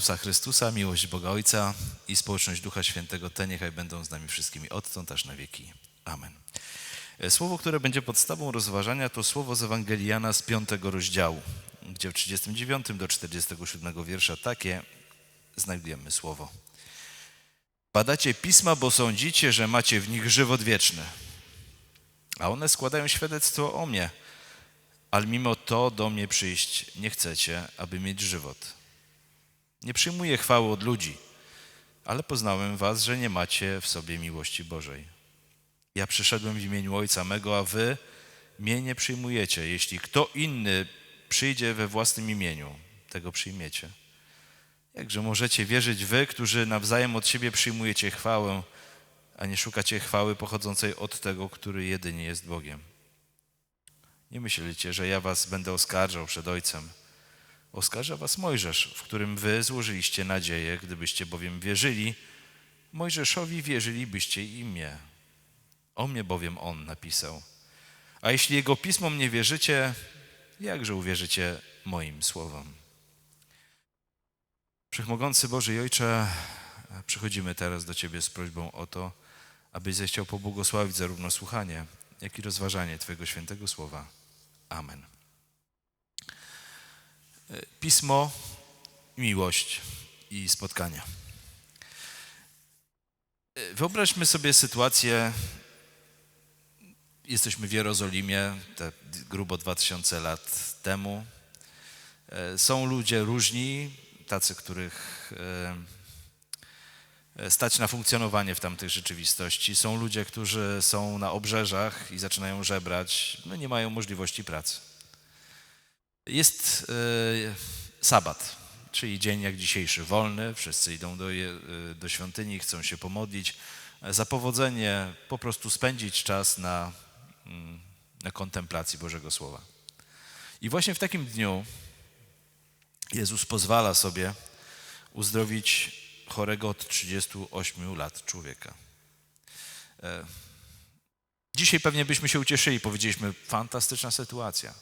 Jezusa Chrystusa, miłość Boga Ojca i społeczność Ducha Świętego, te niechaj będą z nami wszystkimi odtąd aż na wieki. Amen. E, Słowo, które będzie podstawą rozważania, to słowo z Ewangelii Jana z piątego rozdziału, gdzie w 39 do 47 wiersza takie znajdujemy słowo. Badacie pisma, bo sądzicie, że macie w nich żywot wieczny, a one składają świadectwo o mnie, ale mimo to do mnie przyjść nie chcecie, aby mieć żywot. Nie przyjmuję chwały od ludzi, ale poznałem was, że nie macie w sobie miłości Bożej. Ja przyszedłem w imieniu Ojca mego, a wy mnie nie przyjmujecie. Jeśli kto inny przyjdzie we własnym imieniu, tego przyjmiecie. Jakże możecie wierzyć wy, którzy nawzajem od siebie przyjmujecie chwałę, a nie szukacie chwały pochodzącej od tego, który jedynie jest Bogiem. Nie myślicie, że ja was będę oskarżał przed Ojcem. Oskarża was Mojżesz, w którym wy złożyliście nadzieję, gdybyście bowiem wierzyli, Mojżeszowi wierzylibyście i mnie. O mnie bowiem on napisał. A jeśli jego pismom nie wierzycie, jakże uwierzycie moim słowom? Wszechmogący Boże i Ojcze, przychodzimy teraz do Ciebie z prośbą o to, abyś zechciał pobłogosławić zarówno słuchanie, jak i rozważanie Twojego świętego słowa. Amen. Pismo, miłość i spotkania. Wyobraźmy sobie sytuację, jesteśmy w Jerozolimie, te grubo 2000 lat temu. E, Są ludzie różni, tacy, których e, stać na funkcjonowanie w tamtych rzeczywistości. Są ludzie, którzy są na obrzeżach i zaczynają żebrać, no nie mają możliwości pracy. Jest e, sabat, czyli dzień jak dzisiejszy, wolny. Wszyscy idą do, je- e, do świątyni, chcą się pomodlić. Za powodzenie po prostu spędzić czas na, mm, na kontemplacji Bożego Słowa. I właśnie w takim dniu Jezus pozwala sobie uzdrowić chorego od 38 lat człowieka. E, Dzisiaj pewnie byśmy się ucieszyli, powiedzieliśmy, fantastyczna sytuacja.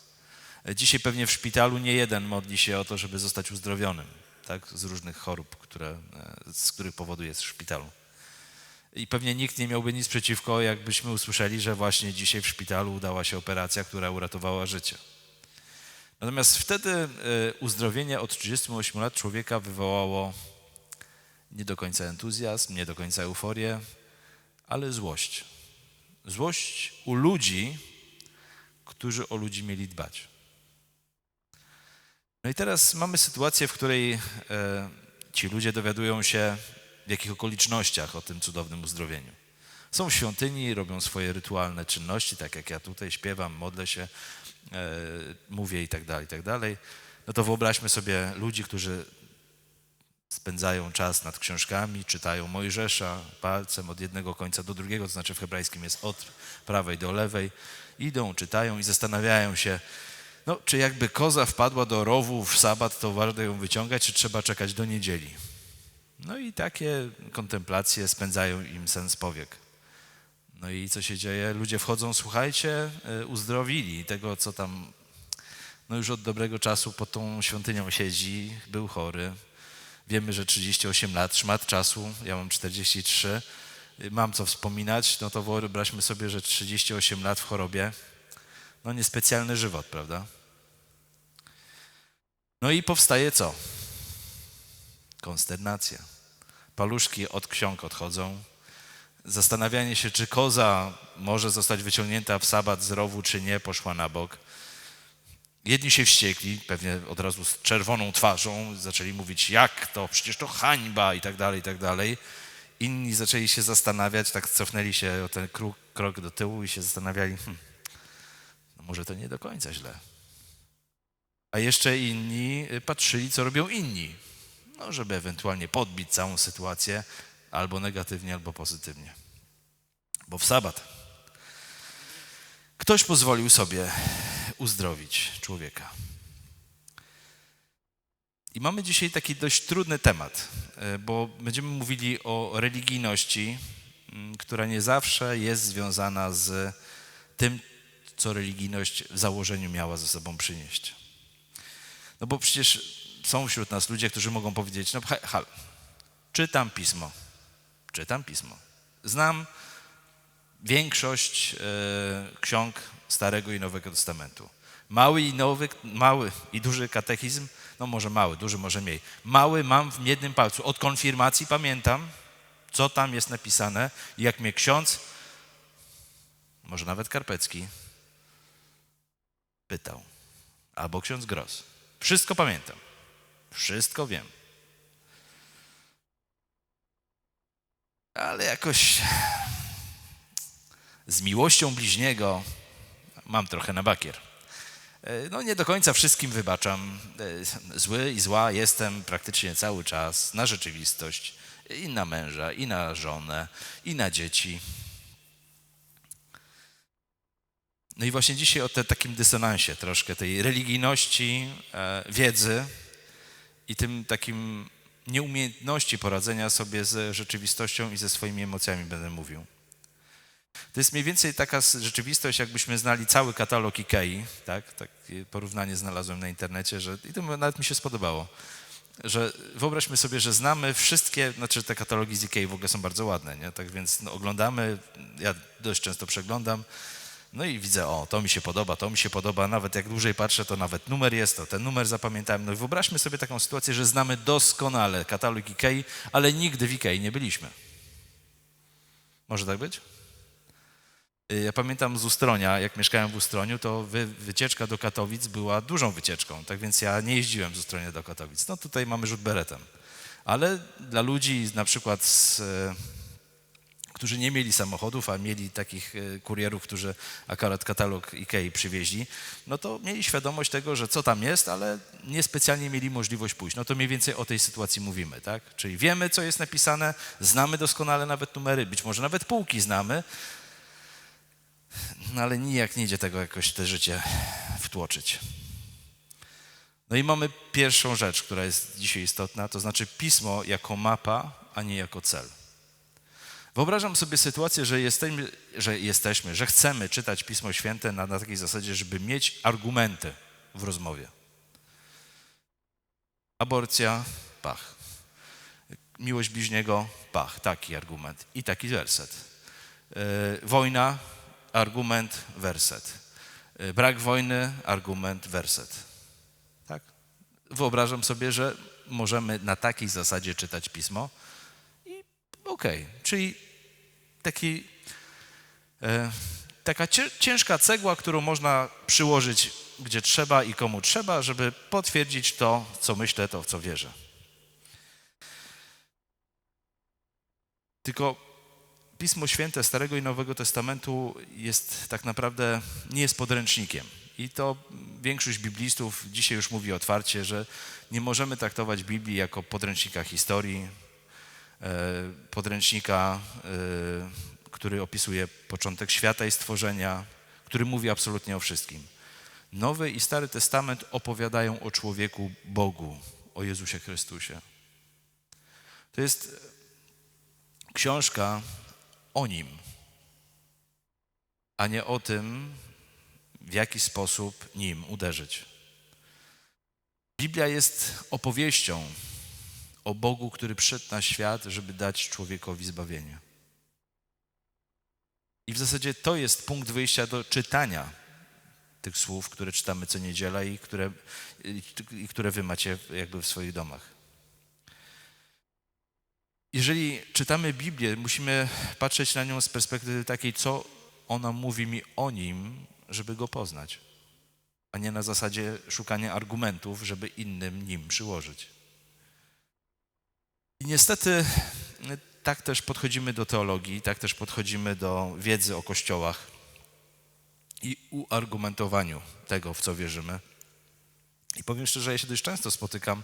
Dzisiaj pewnie w szpitalu nie jeden modli się o to, żeby zostać uzdrowionym tak, z różnych chorób, które, e, z których powodu jest w szpitalu. I pewnie nikt nie miałby nic przeciwko, jakbyśmy usłyszeli, że właśnie dzisiaj w szpitalu udała się operacja, która uratowała życie. Natomiast wtedy e, uzdrowienie od 38 lat człowieka wywołało nie do końca entuzjazm, nie do końca euforię, ale złość. Złość u ludzi, którzy o ludzi mieli dbać. No i teraz mamy sytuację, w której e, ci ludzie dowiadują się, w jakich okolicznościach o tym cudownym uzdrowieniu. Są w świątyni, robią swoje rytualne czynności, tak jak ja tutaj śpiewam, modlę się, e, mówię i tak dalej, i tak dalej. No to wyobraźmy sobie ludzi, którzy spędzają czas nad książkami, czytają Mojżesza palcem od jednego końca do drugiego, to znaczy w hebrajskim jest od prawej do lewej. Idą, czytają i zastanawiają się, no, czy jakby koza wpadła do rowu w sabat, to warto ją wyciągać, czy trzeba czekać do niedzieli. No i takie kontemplacje spędzają im sens powiek. No i co się dzieje? Ludzie wchodzą, słuchajcie, y, uzdrowili tego, co tam no już od dobrego czasu pod tą świątynią siedzi, był chory. Wiemy, że 38 lat, szmat czasu, ja mam 43, y, mam co wspominać, no to wyobraźmy sobie, że 38 lat w chorobie, no niespecjalny żywot, prawda? No i powstaje co? Konsternacja. Paluszki od ksiąg odchodzą. Zastanawianie się, czy koza może zostać wyciągnięta w sabat z rowu, czy nie, poszła na bok. Jedni się wściekli, pewnie od razu z czerwoną twarzą, zaczęli mówić, jak to, przecież to hańba i tak dalej, i tak dalej. Inni zaczęli się zastanawiać, tak cofnęli się o ten krok, krok do tyłu i się zastanawiali, hm, no może to nie do końca źle. A jeszcze inni y, patrzyli, co robią inni, no, żeby ewentualnie podbić całą sytuację albo negatywnie, albo pozytywnie. Bo w sabat ktoś pozwolił sobie uzdrowić człowieka. I mamy dzisiaj taki dość trudny temat, e, bo będziemy mówili o religijności, m, która nie zawsze jest związana z tym, co religijność w założeniu miała ze sobą przynieść. No bo przecież są wśród nas ludzie, którzy mogą powiedzieć, no ha- hal, czytam pismo, czytam pismo. Znam większość e, ksiąg Starego i Nowego Testamentu. Mały i nowy, mały i duży katechizm, no może mały, duży może mniej. Mały mam w jednym palcu. Od konfirmacji pamiętam, co tam jest napisane i jak mnie ksiądz, może nawet Karpecki, pytał. Albo ksiądz Gros. Wszystko pamiętam. Wszystko wiem. Ale jakoś z miłością bliźniego mam trochę na bakier. E, No nie do końca wszystkim wybaczam. E, Zły i zła jestem praktycznie cały czas na rzeczywistość i na męża, i na żonę, i na dzieci. No i właśnie dzisiaj o te, takim dysonansie troszkę, tej religijności, e, wiedzy i tym takim nieumiejętności poradzenia sobie z rzeczywistością i ze swoimi emocjami będę mówił. To jest mniej więcej taka rzeczywistość, jakbyśmy znali cały katalog Ikei, tak? Takie porównanie znalazłem na internecie, że i to nawet mi się spodobało, że wyobraźmy sobie, że znamy wszystkie, znaczy te katalogi z Ikei w ogóle są bardzo ładne, nie? Tak więc no, oglądamy, ja dość często przeglądam, no i widzę, o, to mi się podoba, to mi się podoba, nawet jak dłużej patrzę, to nawet numer jest, to ten numer zapamiętałem. No i wyobraźmy sobie taką sytuację, że znamy doskonale katalog Ikei, ale nigdy w Ikei nie byliśmy. Może tak być? Y, Ja pamiętam z Ustronia, jak mieszkałem w Ustroniu, to wy, wycieczka do Katowic była dużą wycieczką, tak więc ja nie jeździłem z Ustronia do Katowic. No tutaj mamy rzut beretem. Ale dla ludzi na przykład, z, którzy nie mieli samochodów, a mieli takich e, kurierów, którzy akurat katalog Ikei przywieźli, no to mieli świadomość tego, że co tam jest, ale niespecjalnie mieli możliwość pójść. No to mniej więcej o tej sytuacji mówimy, tak? Czyli wiemy, co jest napisane, znamy doskonale nawet numery, być może nawet półki znamy, no ale nijak nie idzie tego jakoś te życie wtłoczyć. No i mamy pierwszą rzecz, która jest dzisiaj istotna, to znaczy pismo jako mapa, a nie jako cel. Wyobrażam sobie sytuację, że jesteśmy, że, jesteśmy, że chcemy czytać Pismo Święte na, na takiej zasadzie, żeby mieć argumenty w rozmowie. Aborcja, pach. Miłość bliźniego, pach. Taki argument i taki werset. Yy, wojna, argument, werset. Yy, Brak wojny, argument, werset. Tak? Wyobrażam sobie, że możemy na takiej zasadzie czytać pismo i okej, czyli taki, e, taka ciężka cegła, którą można przyłożyć gdzie trzeba i komu trzeba, żeby potwierdzić to, co myślę, to w co wierzę. Tylko Pismo Święte Starego i Nowego Testamentu jest tak naprawdę, nie jest podręcznikiem. I to większość biblistów dzisiaj już mówi otwarcie, że nie możemy traktować Biblii jako podręcznika historii, podręcznika, e, który opisuje początek świata i stworzenia, który mówi absolutnie o wszystkim. Nowy i Stary Testament opowiadają o człowieku Bogu, o Jezusie Chrystusie. To jest książka o nim, a nie o tym, w jaki sposób nim uderzyć. Biblia jest opowieścią o Bogu, który przyszedł na świat, żeby dać człowiekowi zbawienie. I w zasadzie to jest punkt wyjścia do czytania tych słów, które czytamy co niedziela i które, i, które wy macie jakby w swoich domach. Jeżeli czytamy Biblię, musimy patrzeć na nią z perspektywy takiej, co ona mówi mi o nim, żeby go poznać, a nie na zasadzie szukania argumentów, żeby innym nim przyłożyć. I niestety tak też podchodzimy do teologii, tak też podchodzimy do wiedzy o kościołach i uargumentowaniu tego, w co wierzymy. I powiem szczerze, ja się dość często spotykam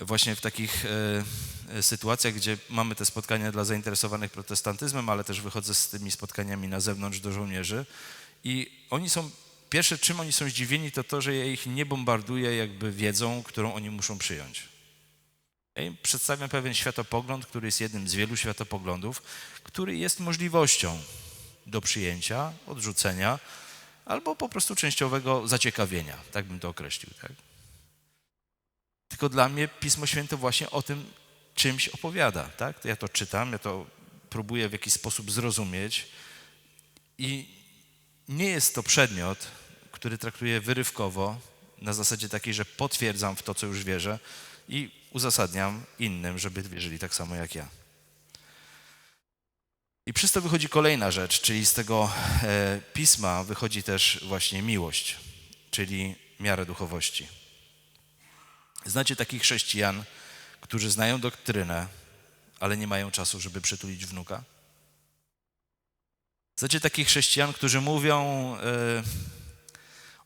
właśnie w takich e, sytuacjach, gdzie mamy te spotkania dla zainteresowanych protestantyzmem, ale też wychodzę z tymi spotkaniami na zewnątrz do żołnierzy i oni są, pierwsze czym oni są zdziwieni, to to, że ja ich nie bombarduję jakby wiedzą, którą oni muszą przyjąć. Przedstawiam pewien światopogląd, który jest jednym z wielu światopoglądów, który jest możliwością do przyjęcia, odrzucenia albo po prostu częściowego zaciekawienia, tak bym to określił. Tak? Tylko dla mnie Pismo Święte właśnie o tym czymś opowiada. Tak? Ja to czytam, ja to próbuję w jakiś sposób zrozumieć i nie jest to przedmiot, który traktuję wyrywkowo, na zasadzie takiej, że potwierdzam w to, co już wierzę i uzasadniam innym, żeby wierzyli tak samo jak ja. I przez to wychodzi kolejna rzecz, czyli z tego e, pisma wychodzi też właśnie miłość, czyli miarę duchowości. Znacie takich chrześcijan, którzy znają doktrynę, ale nie mają czasu, żeby przytulić wnuka? Znacie takich chrześcijan, którzy mówią e,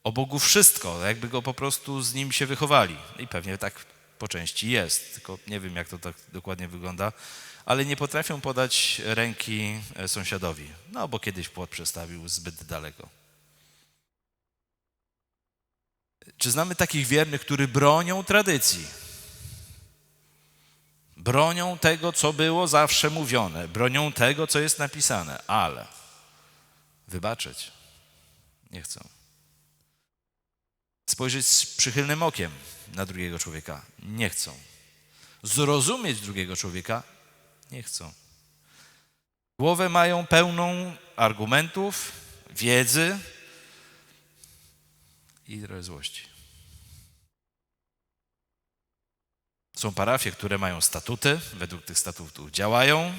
o Bogu wszystko, jakby go po prostu z nim się wychowali. I pewnie tak po części jest, tylko nie wiem, jak to tak dokładnie wygląda, ale nie potrafią podać ręki e, sąsiadowi, no bo kiedyś płot przestawił zbyt daleko. Czy znamy takich wiernych, którzy bronią tradycji? Bronią tego, co było zawsze mówione, bronią tego, co jest napisane, ale wybaczyć nie chcą. Spojrzeć z przychylnym okiem na drugiego człowieka nie chcą. Zrozumieć drugiego człowieka nie chcą. Głowę mają pełną argumentów, wiedzy i trochę złości. Są parafie, które mają statuty, według tych statutów działają.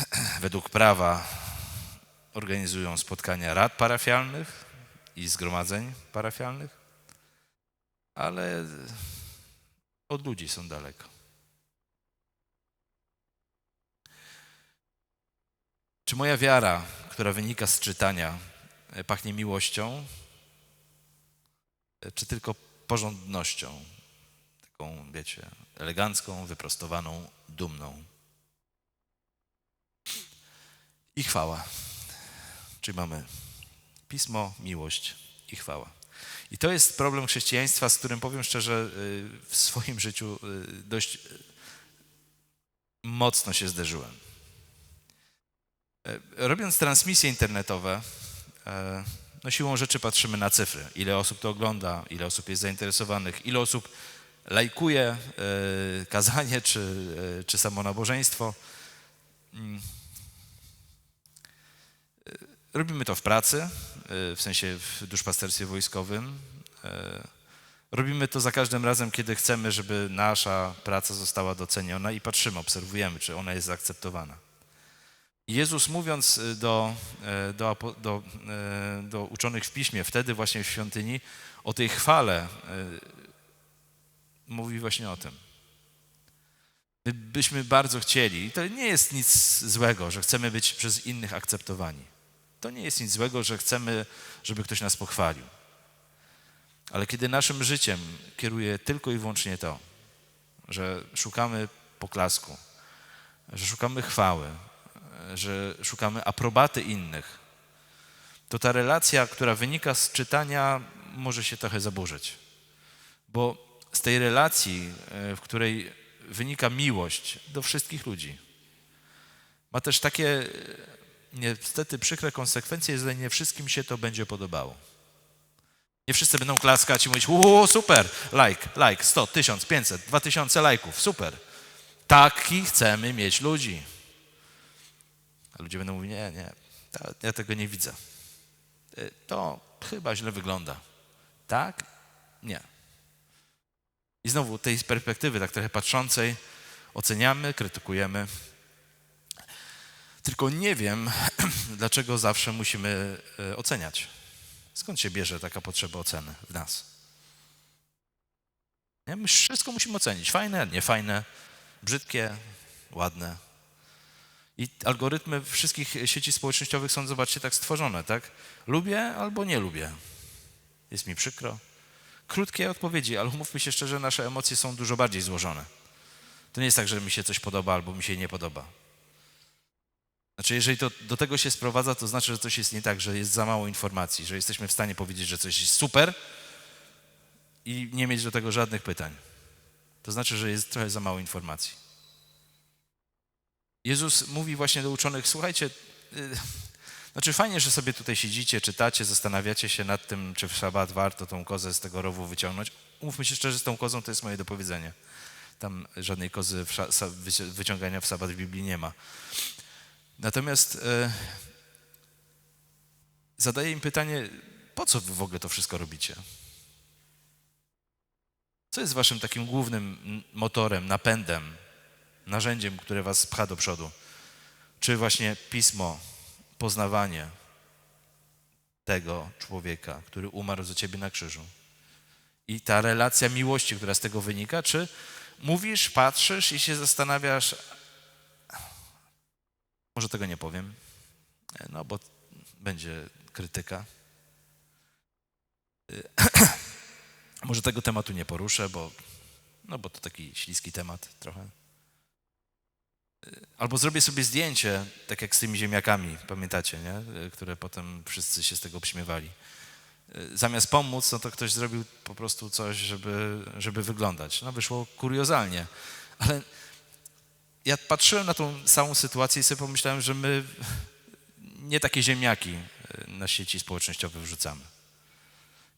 Według prawa organizują spotkania rad parafialnych i zgromadzeń parafialnych, ale od ludzi są daleko. Czy moja wiara, która wynika z czytania, pachnie miłością, czy tylko porządnością, taką, wiecie, elegancką, wyprostowaną, dumną? I chwała. Czyli mamy pismo, miłość i chwała. I to jest problem chrześcijaństwa, z którym powiem szczerze, y, w swoim życiu y, dość mocno się zderzyłem. Robiąc transmisje internetowe, no siłą rzeczy patrzymy na cyfry. Ile osób to ogląda, ile osób jest zainteresowanych, ile osób lajkuje kazanie czy, czy samo nabożeństwo. Robimy to w pracy, w sensie w duszpasterstwie wojskowym. Robimy to za każdym razem, kiedy chcemy, żeby nasza praca została doceniona i patrzymy, obserwujemy, czy ona jest zaakceptowana. Jezus mówiąc y, do, do, do, do uczonych w piśmie, wtedy właśnie w świątyni, o tej chwale, mówi właśnie o tym. My byśmy bardzo chcieli, to nie jest nic złego, że chcemy być przez innych akceptowani. To nie jest nic złego, że chcemy, żeby ktoś nas pochwalił. Ale kiedy naszym życiem kieruje tylko i wyłącznie to, że szukamy poklasku, że szukamy chwały, że szukamy aprobaty innych, to ta relacja, która wynika z czytania, może się trochę zaburzyć. Bo z tej relacji, e, w której wynika miłość do wszystkich ludzi, ma też takie niestety przykre konsekwencje, że nie wszystkim się to będzie podobało. Nie wszyscy będą klaskać i mówić, uuu, super, like, like, 100, 1000, 500, 2000 lajków, super. Taki chcemy mieć ludzi. A ludzie będą mówić, nie, nie, ja tego nie widzę. Y, to chyba źle wygląda. Tak? Nie. I znowu tej perspektywy, tak trochę patrzącej, oceniamy, krytykujemy. Tylko nie wiem, dlaczego zawsze musimy y, oceniać. Skąd się bierze taka potrzeba oceny w nas? Nie? My wszystko musimy ocenić. Fajne, niefajne, brzydkie, ładne. I algorytmy wszystkich sieci społecznościowych są, zobaczcie, tak stworzone, tak? Lubię albo nie lubię. Jest mi przykro. Krótkie odpowiedzi, ale mówmy się szczerze, nasze emocje są dużo bardziej złożone. To nie jest tak, że mi się coś podoba albo mi się nie podoba. Znaczy, jeżeli to do tego się sprowadza, to znaczy, że coś jest nie tak, że jest za mało informacji, że jesteśmy w stanie powiedzieć, że coś jest super i nie mieć do tego żadnych pytań. To znaczy, że jest trochę za mało informacji. Jezus mówi właśnie do uczonych, słuchajcie, yy, znaczy fajnie, że sobie tutaj siedzicie, czytacie, zastanawiacie się nad tym, czy w szabat warto tą kozę z tego rowu wyciągnąć. umówmy się szczerze, z tą kozą to jest moje dopowiedzenie. Tam żadnej kozy wyciągania w sabat w Biblii nie ma. Natomiast e, zadaję im pytanie, po co wy w ogóle to wszystko robicie? Co jest waszym takim głównym motorem, napędem, narzędziem, które was pcha do przodu? Czy właśnie pismo, poznawanie tego człowieka, który umarł za ciebie na krzyżu? I ta relacja miłości, która z tego wynika, czy mówisz, patrzysz i się zastanawiasz, może tego nie powiem, no bo będzie krytyka. Może tego tematu nie poruszę, bo, no bo to taki śliski temat trochę. Albo zrobię sobie zdjęcie, tak jak z tymi ziemniakami, pamiętacie, nie? które potem wszyscy się z tego obśmiewali. Zamiast pomóc, no to ktoś zrobił po prostu coś, żeby, żeby wyglądać. No wyszło kuriozalnie, ale ja patrzyłem na tą całą sytuację i sobie pomyślałem, że my nie takie ziemniaki na sieci społecznościowe wrzucamy.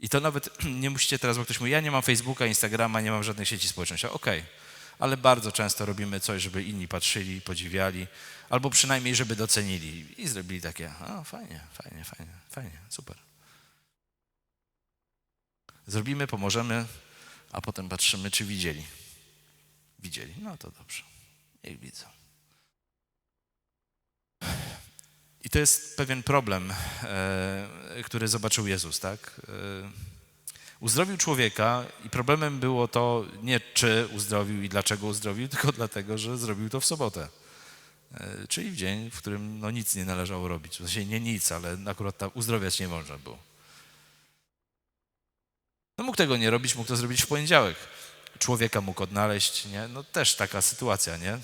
I to nawet nie musicie teraz, bo ktoś mówi, ja nie mam Facebooka, Instagrama, nie mam żadnych sieci społecznościowych. Okej, ale bardzo często robimy coś, żeby inni patrzyli, podziwiali, albo przynajmniej, żeby docenili i zrobili takie, o fajnie, fajnie, fajnie, fajnie, super. Zrobimy, pomożemy, a potem patrzymy, czy widzieli. Widzieli, no to dobrze, niech widzą. I to jest pewien problem, e, który zobaczył Jezus, tak? E, uzdrowił człowieka i problemem było to nie czy uzdrowił i dlaczego uzdrowił, tylko dlatego, że zrobił to w sobotę. E, czyli w dzień, w którym no, nic nie należało robić. W sensie nie nic, ale akurat ta, uzdrowiać nie można było. No mógł tego nie robić, mógł to zrobić w poniedziałek. Człowieka mógł odnaleźć, nie? No też taka sytuacja, nie?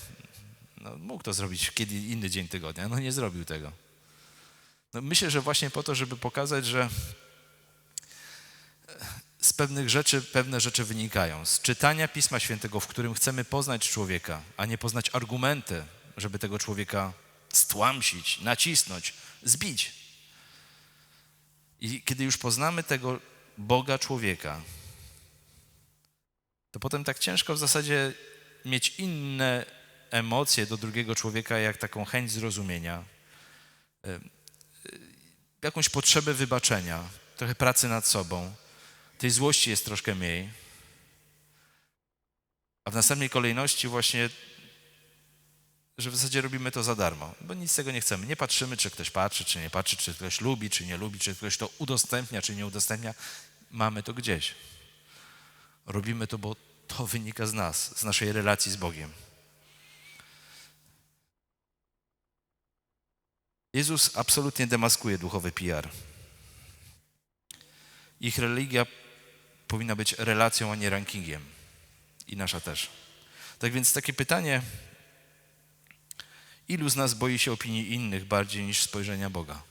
No, mógł to zrobić kiedy inny dzień tygodnia, no nie zrobił tego. No myślę, że właśnie po to, żeby pokazać, że z pewnych rzeczy pewne rzeczy wynikają. Z czytania Pisma Świętego, w którym chcemy poznać człowieka, a nie poznać argumenty, żeby tego człowieka stłamsić, nacisnąć, zbić. I kiedy już poznamy tego Boga człowieka, to potem tak ciężko w zasadzie mieć inne emocje do drugiego człowieka, jak taką chęć zrozumienia, jakąś potrzebę wybaczenia, trochę pracy nad sobą. Tej złości jest troszkę mniej. A w następnej kolejności właśnie, że w zasadzie robimy to za darmo, bo nic z tego nie chcemy. Nie patrzymy, czy ktoś patrzy, czy nie patrzy, czy ktoś lubi, czy nie lubi, czy ktoś to udostępnia, czy nie udostępnia. Mamy to gdzieś. Robimy to, bo to wynika z nas, z naszej relacji z Bogiem. Jezus absolutnie demaskuje duchowy PR. Ich religia powinna być relacją, a nie rankingiem. I nasza też. Tak więc takie pytanie, ilu z nas boi się opinii innych bardziej niż spojrzenia Boga?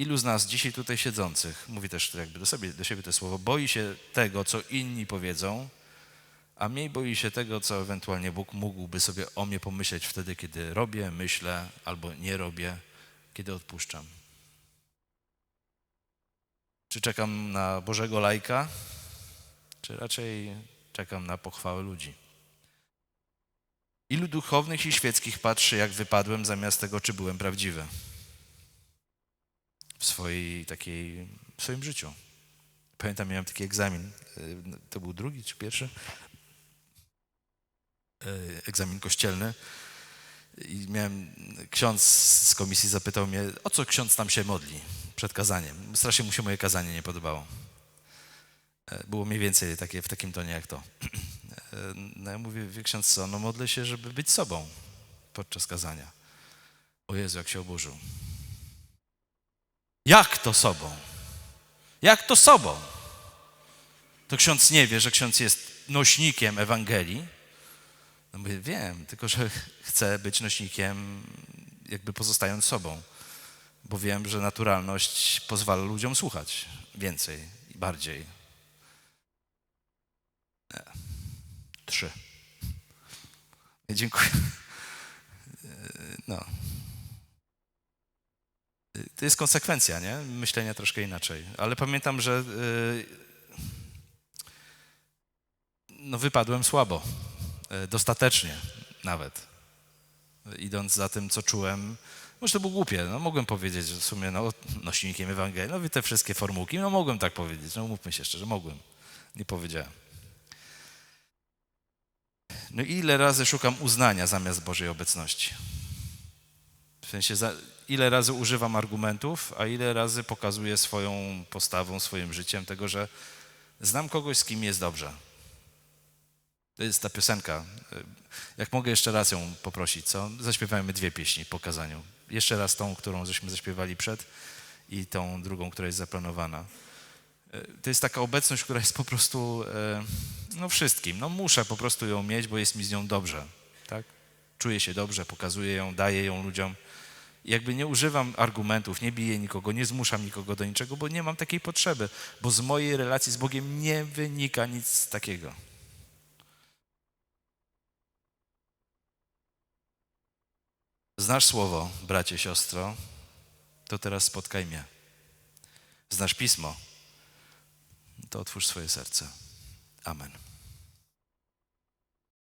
Ilu z nas dzisiaj tutaj siedzących, mówię też jakby do, sobie, do siebie to słowo, boi się tego, co inni powiedzą, a mniej boi się tego, co ewentualnie Bóg mógłby sobie o mnie pomyśleć wtedy, kiedy robię, myślę albo nie robię, kiedy odpuszczam. Czy czekam na Bożego lajka, czy raczej czekam na pochwałę ludzi? Ilu duchownych i świeckich patrzy, jak wypadłem, zamiast tego, czy byłem prawdziwy w swojej takiej, w swoim życiu. Pamiętam, miałem taki egzamin, to był drugi czy pierwszy, egzamin kościelny i miałem, ksiądz z komisji zapytał mnie, o co ksiądz tam się modli przed kazaniem. Strasznie mu się moje kazanie nie podobało. Było mniej więcej takie, w takim tonie jak to. No ja mówię, wie ksiądz co, no modlę się, żeby być sobą podczas kazania. O Jezu, jak się oburzył. Jak to sobą? Jak to sobą? To ksiądz nie wie, że ksiądz jest nośnikiem Ewangelii. No mówię, wiem, tylko że chcę być nośnikiem, jakby pozostając sobą, bo wiem, że naturalność pozwala ludziom słuchać więcej i bardziej. Nie. Trzy. Dziękuję. No. To jest konsekwencja, nie? Myślenia troszkę inaczej. Ale pamiętam, że no wypadłem słabo, e, dostatecznie nawet. Idąc za tym, co czułem, może to było głupie, no mogłem powiedzieć, że w sumie no, nośnikiem Ewangelii, no te wszystkie formułki, no mogłem tak powiedzieć, no mówmy się szczerze, mogłem, nie powiedziałem. No ile razy szukam uznania zamiast Bożej obecności? W sensie, za, ile razy używam argumentów, a ile razy pokazuję swoją postawą, swoim życiem tego, że znam kogoś, z kim jest dobrze. To jest ta piosenka. Jak mogę jeszcze raz ją poprosić, co? Zaśpiewajmy dwie pieśni po kazaniu. Jeszcze raz tą, którą żeśmy zaśpiewali przed i tą drugą, która jest zaplanowana. To jest taka obecność, która jest po prostu e, no wszystkim. No muszę po prostu ją mieć, bo jest mi z nią dobrze. Tak? Czuję się dobrze, pokazuję ją, daję ją ludziom. Jakby nie używam argumentów, nie biję nikogo, nie zmuszam nikogo do niczego, bo nie mam takiej potrzeby, bo z mojej relacji z Bogiem nie wynika nic takiego. Znasz słowo, bracie, siostro, to teraz spotkaj mnie. Znasz pismo, to otwórz swoje serce. Amen.